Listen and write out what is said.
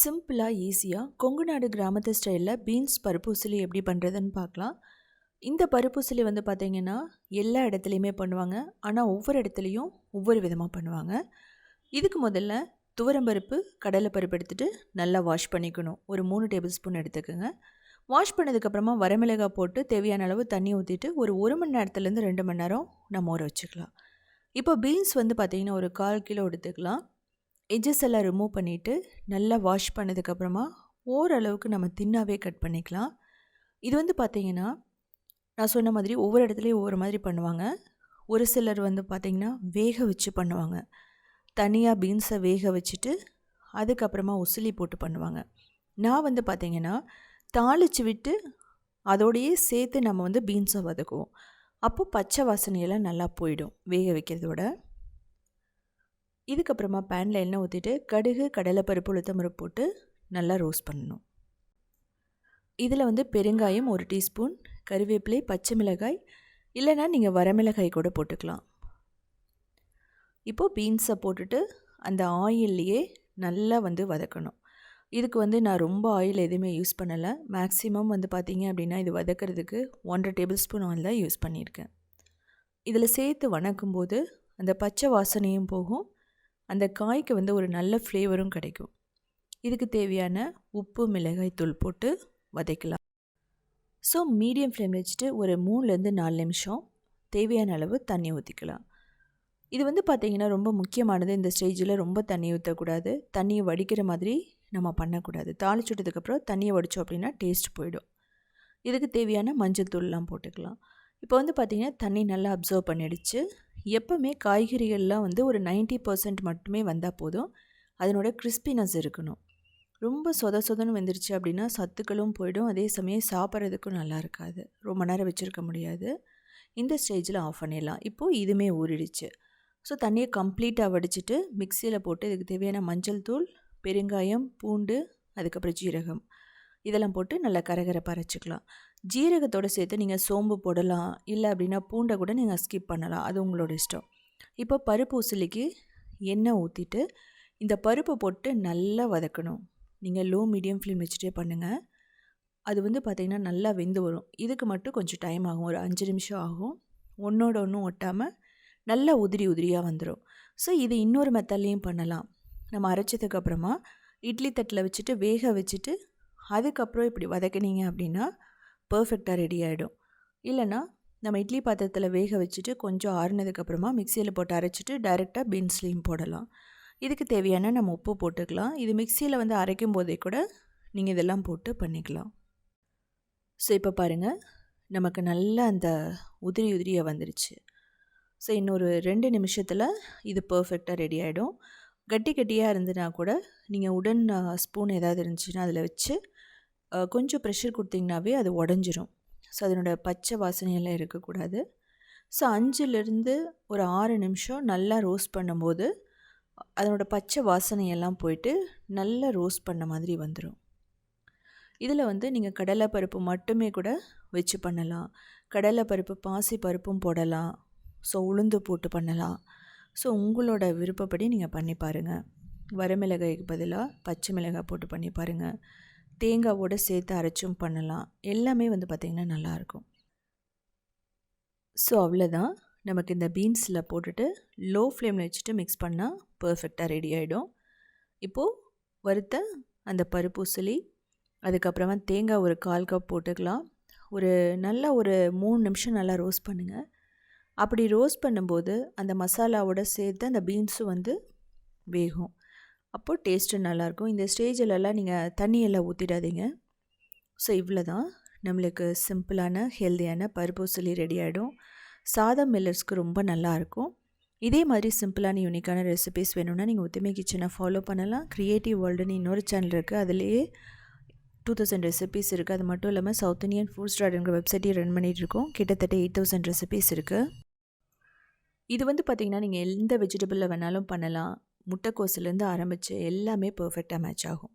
சிம்பிளாக ஈஸியாக கொங்கு நாடு கிராமத்து ஸ்டைலில் பீன்ஸ் பருப்பூசலி எப்படி பண்ணுறதுன்னு பார்க்கலாம். இந்த பருப்பூசலி வந்து பார்த்திங்கன்னா எல்லா இடத்துலையுமே பண்ணுவாங்க. ஆனால் ஒவ்வொரு இடத்துலையும் ஒவ்வொரு விதமாக பண்ணுவாங்க. இதுக்கு முதல்ல துவரம்பருப்பு கடலைப்பருப்பு எடுத்துகிட்டு நல்லா வாஷ் பண்ணிக்கணும். ஒரு மூணு டேபிள் ஸ்பூன் எடுத்துக்கோங்க. வாஷ் பண்ணதுக்கப்புறமா வரமிளகாய் போட்டு தேவையான அளவு தண்ணி ஊற்றிட்டு ஒரு ஒரு மணி நேரத்துலேருந்து ரெண்டு மணி நேரம் நம்ம ஊற வச்சுக்கலாம். இப்போ பீன்ஸ் வந்து பார்த்திங்கன்னா ஒரு கால் கிலோ எடுத்துக்கலாம். எஜஸ் எல்லாம் ரிமூவ் பண்ணிவிட்டு நல்லா வாஷ் பண்ணதுக்கப்புறமா ஓரளவுக்கு நம்ம தின்னாவே கட் பண்ணிக்கலாம். இது வந்து பார்த்திங்கன்னா நான் சொன்ன மாதிரி ஒவ்வொரு இடத்துலையும் ஒவ்வொரு மாதிரி பண்ணுவாங்க. ஒரு சிலர் வந்து பார்த்திங்கன்னா வேக வச்சு பண்ணுவாங்க. தனியாக பீன்ஸை வேக வச்சுட்டு அதுக்கப்புறமா உசிலி போட்டு பண்ணுவாங்க. நான் வந்து பார்த்திங்கன்னா தாளித்து விட்டு அதோடையே சேர்த்து நம்ம வந்து பீன்ஸை வதக்குவோம். அப்போது பச்சை வாசனையெல்லாம் நல்லா போயிடும் வேக வைக்கிறதோட. இதுக்கப்புறமா பேனில் எண்ணெய் ஊற்றிட்டு கடுகு கடலைப்பருப்பு உளுத்தமரம் போட்டு நல்லா ரோஸ்ட் பண்ணணும். இதில் வந்து பெருங்காயம் ஒரு டீஸ்பூன் கருவேப்பிலை பச்சை மிளகாய் இல்லைனா நீங்கள் வரமிளகாய் கூட போட்டுக்கலாம். இப்போது பீன்ஸை போட்டுட்டு அந்த ஆயில்லையே நல்லா வந்து வதக்கணும். இதுக்கு வந்து நான் ரொம்ப ஆயில் எதுவுமே யூஸ் பண்ணலை. மேக்ஸிமம் வந்து பார்த்திங்க அப்படின்னா இது வதக்கிறதுக்கு ஒன்றரை டேபிள் ஸ்பூன் ஆயில் தான் யூஸ் பண்ணியிருக்கேன். இதில் சேர்த்து வணக்கும்போது அந்த பச்சை வாசனையும் போகும். அந்த காய்க்கு வந்து ஒரு நல்ல ஃப்ளேவரும் கிடைக்கும். இதுக்கு தேவையான உப்பு மிளகாய் தூள் போட்டு வதக்கலாம். ஸோ மீடியம் ஃப்ளேம் வச்சுட்டு ஒரு மூணுலேருந்து நாலு நிமிஷம் தேவையான அளவு தண்ணி ஊற்றிக்கலாம் இது வந்து பார்த்திங்கன்னா ரொம்ப முக்கியமானது. இந்த ஸ்டேஜில் ரொம்ப தண்ணி ஊற்றக்கூடாது தண்ணியை வடிக்கிற மாதிரி நம்ம பண்ணக்கூடாது. தாளிச்சுட்டதுக்கப்புறம் தண்ணியை வடித்தோம் அப்படின்னா டேஸ்ட் போயிடும். இதுக்கு தேவையான மஞ்சள் தூள்லாம் போட்டுக்கலாம். இப்போ வந்து பார்த்திங்கன்னா தண்ணி நல்லா அப்சர்வ் பண்ணிடுச்சு. எப்போவுமே காய்கறிகள்லாம் வந்து ஒரு நைன்ட்டி பர்சன்ட் மட்டுமே வந்தால் போதும். அதனோட கிறிஸ்பினஸ் இருக்கணும். ரொம்ப சொத சொதன்னு வந்துருச்சு அப்படின்னா சத்துக்களும் போயிடும். அதே சமயம் சாப்பிட்றதுக்கும் நல்லா இருக்காது. ரொம்ப நேரம் வச்சுருக்க முடியாது. இந்த ஸ்டேஜில் ஆஃப் பண்ணிடலாம். இப்போது இதுவுமே ஊறிடுச்சு. ஸோ தண்ணியை கம்ப்ளீட்டாக வடிச்சிட்டு மிக்சியில் போட்டு இதுக்கு தேவையான மஞ்சள் தூள் பெருங்காயம் பூண்டு அதுக்கப்புறம் ஜீரகம். இதெல்லாம் போட்டு நல்லா கரகரப்பாக அரைச்சிக்கலாம் ஜீரகத்தோடு சேர்த்து நீங்கள் சோம்பு போடலாம். இல்லை அப்படின்னா பூண்டை கூட நீங்கள் ஸ்கிப் பண்ணலாம். அது உங்களோட இஷ்டம். இப்போ பருப்பு உசிலிக்கு எண்ணெய் ஊற்றிட்டு இந்த பருப்பை போட்டு நல்லா வதக்கணும். நீங்கள் லோ மீடியம் ஃப்ளேம் வச்சுட்டே பண்ணுங்கள் அது வந்து பார்த்திங்கன்னா நல்லா வெந்து வரும். இதுக்கு மட்டும் கொஞ்சம் டைம் ஆகும். ஒரு அஞ்சு நிமிஷம் ஆகும். ஒன்றோட ஒன்றும் ஒட்டாமல் நல்லா உதிரி உதிரியாக வந்துடும் ஸோ இது இன்னொரு மெத்தட்லேயும் பண்ணலாம். நம்ம அரைச்சதுக்கப்புறமா இட்லி தட்டில் வச்சுட்டு வேக வச்சுட்டு அதுக்கப்புறம் இப்படி வதக்கினீங்க அப்படின்னா பர்ஃபெக்டாக ரெடி ஆகிடும் இல்லைனா நம்ம இட்லி பாத்திரத்தில் வேக வச்சுட்டு கொஞ்சம் ஆறுனதுக்கப்புறமா மிக்சியில் போட்டு அரைச்சிட்டு டைரெக்டாக பீன்ஸ்லேயும் போடலாம். இதுக்கு தேவையான நம்ம உப்பு போட்டுக்கலாம். இது மிக்சியில் வந்து அரைக்கும் போதே கூட நீங்கள் இதெல்லாம் போட்டு பண்ணிக்கலாம். ஸோ இப்போ பாருங்கள் நமக்கு நல்லா அந்த உதிரி உதிரியாக வந்துருச்சு. ஸோ இன்னொரு ரெண்டு நிமிஷத்தில் இது பர்ஃபெக்டாக ரெடி ஆகிடும் கட்டி கட்டியாக இருந்ததுனா கூட நீங்கள் உடன் ஸ்பூன் ஏதாவது இருந்துச்சுன்னா அதில் வச்சு கொஞ்சம் ப்ரெஷர் கொடுத்திங்கனாவே அது உடஞ்சிரும். ஸோ அதனோட பச்சை வாசனையெல்லாம் இருக்கக்கூடாது. ஸோ அஞ்சுலேருந்து ஒரு ஆறு நிமிஷம் நல்லா ரோஸ்ட் பண்ணும்போது அதனோட பச்சை வாசனையெல்லாம் போயிட்டு நல்லா ரோஸ்ட் பண்ண மாதிரி வந்துடும் இதில் வந்து நீங்கள் கடலை பருப்பு மட்டுமே கூட வச்சு பண்ணலாம். கடலை பருப்பு பாசி பருப்பும் போடலாம். ஸோ உளுந்து போட்டு பண்ணலாம். ஸோ உங்களோட விருப்பப்படி நீங்கள் பண்ணி பாருங்கள் வரமிளகாய்க்கு பதிலாக பச்சை மிளகாய் போட்டு பண்ணி பாருங்கள் தேங்காவோடு சேர்த்து அரைச்சும் பண்ணலாம். எல்லாமே வந்து பார்த்திங்கன்னா நல்லாயிருக்கும். ஸோ அவ்வளோதான். நமக்கு இந்த பீன்ஸில் போட்டுட்டு லோ ஃப்ளேமில் வச்சுட்டு மிக்ஸ் பண்ணால் பர்ஃபெக்டாக ரெடி ஆகிடும் இப்போது வறுத்த அந்த பருப்பூசலி அதுக்கப்புறமா தேங்காய் ஒரு கால் கப் போட்டுக்கலாம். ஒரு நல்லா ஒரு மூணு நிமிஷம் நல்லா ரோஸ்ட் பண்ணுங்கள் அப்படி ரோஸ்ட் பண்ணும்போது அந்த மசாலாவோட சேர்த்து அந்த பீன்ஸும் வந்து வேகும். அப்போது டேஸ்ட்டு நல்லாயிருக்கும். இந்த ஸ்டேஜிலலாம் நீங்கள் தண்ணியெல்லாம் ஊற்றிடாதீங்க ஸோ இவ்வளோ தான் நம்மளுக்கு சிம்பிளான ஹெல்த்தியான பருப்பு சொல்லி ரெடி ஆகிடும் சாதம் மில்லர்ஸ்க்கு ரொம்ப நல்லாயிருக்கும். இதே மாதிரி சிம்பிளான யூனிக்கான ரெசிபிஸ் வேணும்னா நீங்கள் ஒத்துமை கிச்சனை ஃபாலோ பண்ணலாம். க்ரியேட்டிவ் வேர்ல்டுன்னு இன்னொரு சேனல் இருக்குது அதுலேயே டூ தௌசண்ட் ரெசிபிஸ் இருக்குது அது மட்டும் இல்லாமல் சவுத் இந்தியன் ஃபுட்ஸ் ஸ்டார்ட்ங்கிற வெப்சைட்டையும் ரன் பண்ணிகிட்டு இருக்கோம். கிட்டத்தட்ட எயிட் தௌசண்ட் ரெசிபிஸ் இருக்குது இது வந்து பார்த்திங்கன்னா நீங்கள் எந்த வெஜிடபிளில் வேணாலும் பண்ணலாம். முட்டைக்கோசுலேருந்து ஆரம்பித்து எல்லாமே பர்ஃபெக்டாக மேட்ச் ஆகும்.